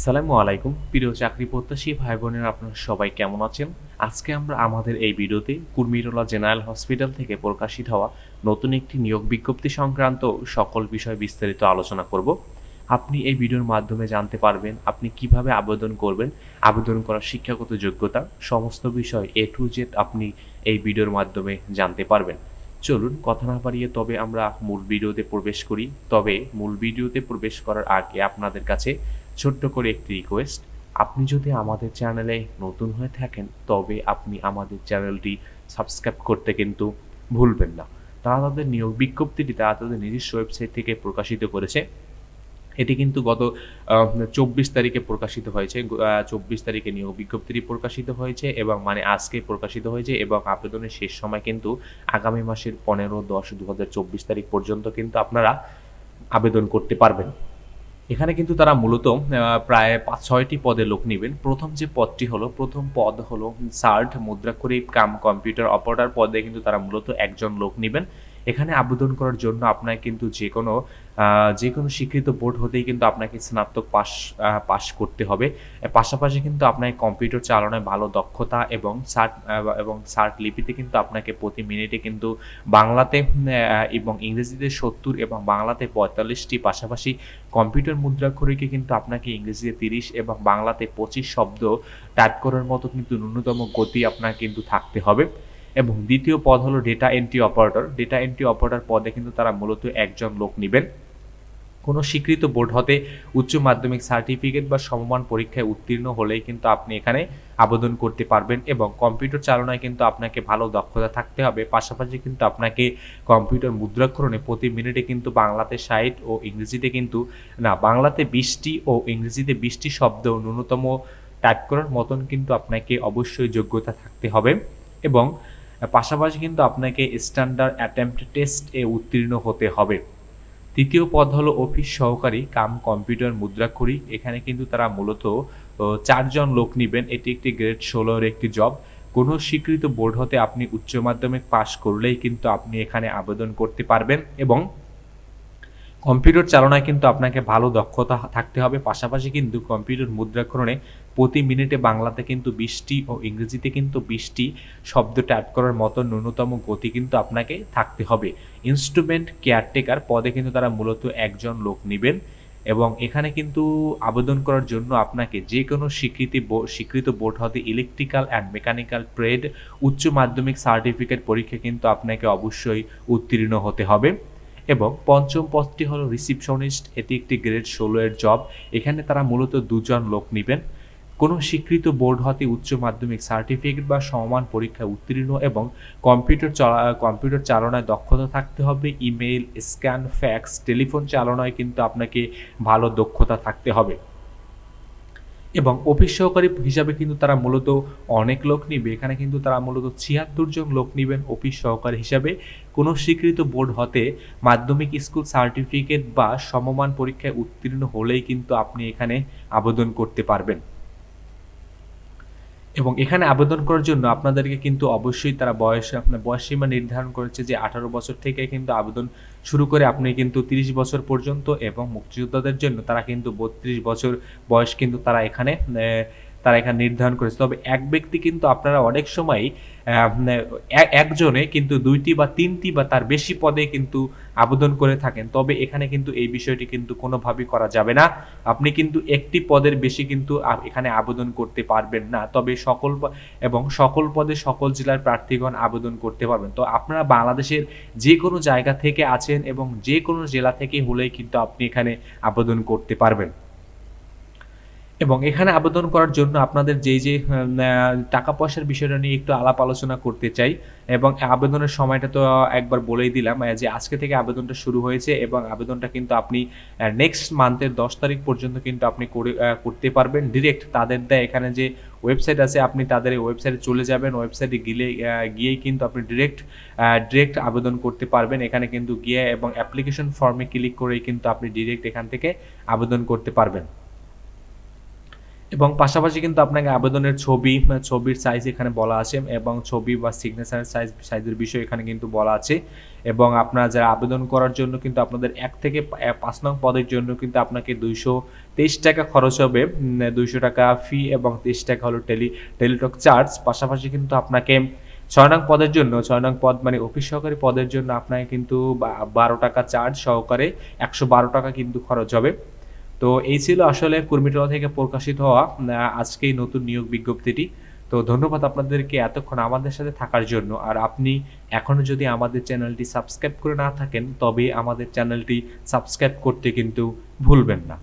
আসসালামু আলাইকুম। প্রিয় চাকরি প্রত্যাশী ভাই বোনেরা আপনারা সবাই কেমন আছেন? আজকে আমরা আমাদের এই ভিডিওতে কুর্মিরোলা জেনারেল হসপিটাল থেকে প্রকাশিত হওয়া নতুন একটি নিয়োগ বিজ্ঞপ্তি সংক্রান্ত সকল বিষয় বিস্তারিত আলোচনা করব। আপনি এই ভিডিওর মাধ্যমে জানতে পারবেন আপনি কীভাবে আবেদন করবেন, আবেদন করার শিক্ষাগত যোগ্যতা, সমস্ত বিষয় এ টু জেড আপনি এই ভিডিওর মাধ্যমে জানতে পারবেন। চলুন, কথা না বাড়িয়ে তবে আমরা মূল ভিডিওতে প্রবেশ করি। তবে মূল ভিডিওতে প্রবেশ করার আগে আপনাদের কাছে ছোট্ট করে একটি রিকোয়েস্ট আপনি যদি আমাদের চ্যানেলে নতুন হয়ে থাকেন, তবে আপনি আমাদের চ্যানেলটি সাবস্ক্রাইব করতে কিন্তু ভুলবেন না। তারা তাদের নিয়োগ বিজ্ঞপ্তিটি তারা তাদের নিজস্ব ওয়েবসাইট থেকে প্রকাশিত করেছে। এটি কিন্তু গত চব্বিশ তারিখে প্রকাশিত হয়েছে। চব্বিশ তারিখে নিয়োগ বিজ্ঞপ্তিটি প্রকাশিত হয়েছে এবং মানে আজকে প্রকাশিত হয়েছে এবং আবেদনের শেষ সময় কিন্তু আগামী মাসের পনেরো দশ দু তারিখ পর্যন্ত কিন্তু আপনারা আবেদন করতে পারবেন। এখানে কিন্তু তারা মূলত প্রায় পাঁচ, ছয়টি পদে লোক নেবেন। প্রথম যে পদটি হলো, প্রথম পদ হলো সার্ট মুদ্রাক্ষরিক কাম কম্পিউটার। অপারেটর পদে কিন্তু তারা মূলত একজন লোক নেবেন। এখানে আবেদন করার জন্য আপনাকে কিন্তু যে কোনো যে কোনো স্বীকৃত বোর্ড হতেই কিন্তু আপনাকে স্নাতক পাস পাস করতে হবে। পাশাপাশি কিন্তু আপনাকে কম্পিউটার চালানোয় ভালো দক্ষতা এবং সার্ট এবং সার্ট লিপিতে কিন্তু আপনাকে প্রতি মিনিটে কিন্তু বাংলাতে এবং ইংরেজিতে সত্তর এবং বাংলাতে পঁয়তাল্লিশটি পাশাপাশি কম্পিউটার মুদ্রাক্ষরিকে কিন্তু আপনাকে ইংরেজিতে তিরিশ এবং বাংলাতে পঁচিশ শব্দ টাইপ করার মতো কিন্তু ন্যূনতম গতি আপনার কিন্তু থাকতে হবে। এবং দ্বিতীয় পদ হলো data entry operator data entry operator পদে কিন্তু তারা মূলত একজন লোক নেবেন। কোনো স্বীকৃত বোর্ড হতে উচ্চ মাধ্যমিক সার্টিফিকেট বা সমমান পরীক্ষায় উত্তীর্ণ হলেই কিন্তু আপনি এখানে আবেদন করতে পারবেন এবং কম্পিউটার চালনায় কিন্তু আপনাকে ভালো দক্ষতা থাকতে হবে। পাশাপাশি কিন্তু আপনাকে কম্পিউটার মুদ্রাক্ষরণে প্রতি মিনিটে কিন্তু বাংলাতে ষাট ও ইংরেজিতে কিন্তু, না, বাংলাতে বিশটি ও ইংরেজিতে বিশটি শব্দ ন্যূনতম টাইপ করার মতন কিন্তু আপনাকে অবশ্যই যোগ্যতা থাকতে হবে। এবং পাশাপাশি কিন্তু আপনাকে স্ট্যান্ডার্ড অ্যাটেম্পট টেস্ট এ উত্তীর্ণ হতে হবে। তৃতীয় পদ হলো অফিস সহকারী, কাম কম্পিউটার মুদ্রাক্ষরী এখানে কিন্তু তারা মূলত চারজন লোক নেবেন। এটি একটি গ্রেড ষোলোর একটি জব কোনো স্বীকৃত বোর্ড হতে আপনি উচ্চ মাধ্যমিক পাশ করলেই কিন্তু আপনি এখানে আবেদন করতে পারবেন এবং কম্পিউটার চালনায় কিন্তু আপনাকে ভালো দক্ষতা থাকতে হবে। পাশাপাশি কিন্তু কম্পিউটার মুদ্রাক্ষরণে প্রতি মিনিটে বাংলাতে কিন্তু বিশটি ও ইংরেজিতে কিন্তু বিশটি শব্দ টাইপ করার মতো ন্যূনতম গতি কিন্তু আপনাকে থাকতে হবে। ইনস্ট্রুমেন্ট কেয়ারটেকার পদে কিন্তু তারা মূলত একজন লোক নেবেন এবং এখানে কিন্তু আবেদন করার জন্য আপনাকে যে কোনো স্বীকৃতি স্বীকৃত বোর্ড হতে ইলেকট্রিক্যাল অ্যান্ড মেকানিক্যাল ট্রেড উচ্চ মাধ্যমিক সার্টিফিকেট পরীক্ষা কিন্তু আপনাকে অবশ্যই উত্তীর্ণ হতে হবে। এবং পঞ্চম পদটি হলো রিসিপশনিস্ট এটি একটি গ্রেড ষোলো এর জব এখানে তারা মূলত দুজন লোক নেবেন। কোনো স্বীকৃত বোর্ড হতে উচ্চ মাধ্যমিক সার্টিফিকেট বা সমান পরীক্ষায় উত্তীর্ণ এবং কম্পিউটার কম্পিউটার চালনায় দক্ষতা থাকতে হবে ইমেল স্ক্যান, ফ্যাক্স, টেলিফোন চালনায় কিন্তু আপনাকে ভালো দক্ষতা থাকতে হবে। এবং অফিস সহকারী হিসাবে কিন্তু তারা মূলত অনেক লোক নিবে, এখানে কিন্তু তারা মূলত ছিয়াত্তর জন লোক নিবেন অফিস সহকারী হিসাবে। কোনো স্বীকৃত বোর্ড হতে মাধ্যমিক স্কুল সার্টিফিকেট বা সমমান পরীক্ষায় উত্তীর্ণ হলেই কিন্তু আপনি এখানে আবেদন করতে পারবেন। এবং এখানে আবেদন করার জন্য আপনাদেরকে কিন্তু অবশ্যই তারা বয়সে, আপনার বয়স সীমা নির্ধারণ করেছে যে আঠারো বছর থেকে কিন্তু আবেদন শুরু করে আপনি কিন্তু তিরিশ বছর পর্যন্ত এবং মুক্তিযোদ্ধাদের জন্য তারা কিন্তু বত্রিশ বছর বয়স কিন্তু তারা এখানে তারা এখানে নির্ধারণ করেছে। তবে এক ব্যক্তি কিন্তু আপনারা অনেক সময় একজনে কিন্তু দুইটি বা তিনটি বা তার বেশি পদে কিন্তু আবেদন করে থাকেন। তবে এখানে কিন্তু এই বিষয়টি কিন্তু কোনোভাবেই করা যাবে না। আপনি কিন্তু একটি পদের বেশি কিন্তু এখানে আবেদন করতে পারবেন না। তবে সকল এবং সকল পদে সকল জেলার প্রার্থীগণ আবেদন করতে পারবেন। তো আপনারা বাংলাদেশের যে কোনো জায়গা থেকে আছেন এবং যে কোনো জেলা থেকে হলেই কিন্তু আপনি এখানে আবেদন করতে পারবেন। এবং এখানে আবেদন করার জন্য আপনাদের যেই যে টাকা পয়সার বিষয়টা নিয়ে একটু আলাপ আলোচনা করতে চাই। এবং আবেদনের সময়টা তো একবার বলেই দিলাম যে আজকে থেকে আবেদনটা শুরু হয়েছে এবং আবেদনটা কিন্তু আপনি নেক্সট মান্থের দশ তারিখ পর্যন্ত কিন্তু আপনি করে করতে পারবেন। ডিরেক্ট তাদের দেয় এখানে যে ওয়েবসাইট আছে, আপনি তাদের ওয়েবসাইটে চলে যাবেন। ওয়েবসাইটে গিলে গিয়েই কিন্তু আপনি ডিরেক্ট ডিরেক্ট আবেদন করতে পারবেন। এখানে কিন্তু গিয়ে এবং অ্যাপ্লিকেশন ফর্মে ক্লিক করেই কিন্তু আপনি ডিরেক্ট এখান থেকে আবেদন করতে পারবেন। এবং পাশাপাশি কিন্তু আপনাকে আবেদনের ছবি ছবির সাইজ এখানে বলা আছে এবং ছবি বা সিগনেচার সাইজ সাইজের বিষয় এখানে কিন্তু বলা আছে। এবং আপনারা যারা আবেদন করার জন্য কিন্তু আপনাদের এক থেকে পাঁচ নং পদের জন্য কিন্তু আপনাকে দুইশো তেইশ টাকা খরচ হবে। দুইশো টাকা ফি এবং তেইশ টাকা হলো টেলি টেলিটক চার্জ পাশাপাশি কিন্তু আপনাকে ছয় নং পদের জন্য, ছয় নং পদ মানে অফিস সহকারী পদের জন্য আপনাকে কিন্তু বারো টাকা চার্জ সহকারে একশো বারো টাকা কিন্তু খরচ হবে। তো এই ছিল আসলে কুর্মিটোলা থেকে প্রকাশিত হওয়া আজকেই নতুন নিয়োগ বিজ্ঞপ্তিটি। তো ধন্যবাদ আপনাদেরকে এতক্ষণ আমাদের সাথে থাকার জন্য। আর আপনি এখনও যদি আমাদের চ্যানেলটি সাবস্ক্রাইব করে না থাকেন, তবে আমাদের চ্যানেলটি সাবস্ক্রাইব করতে কিন্তু ভুলবেন না।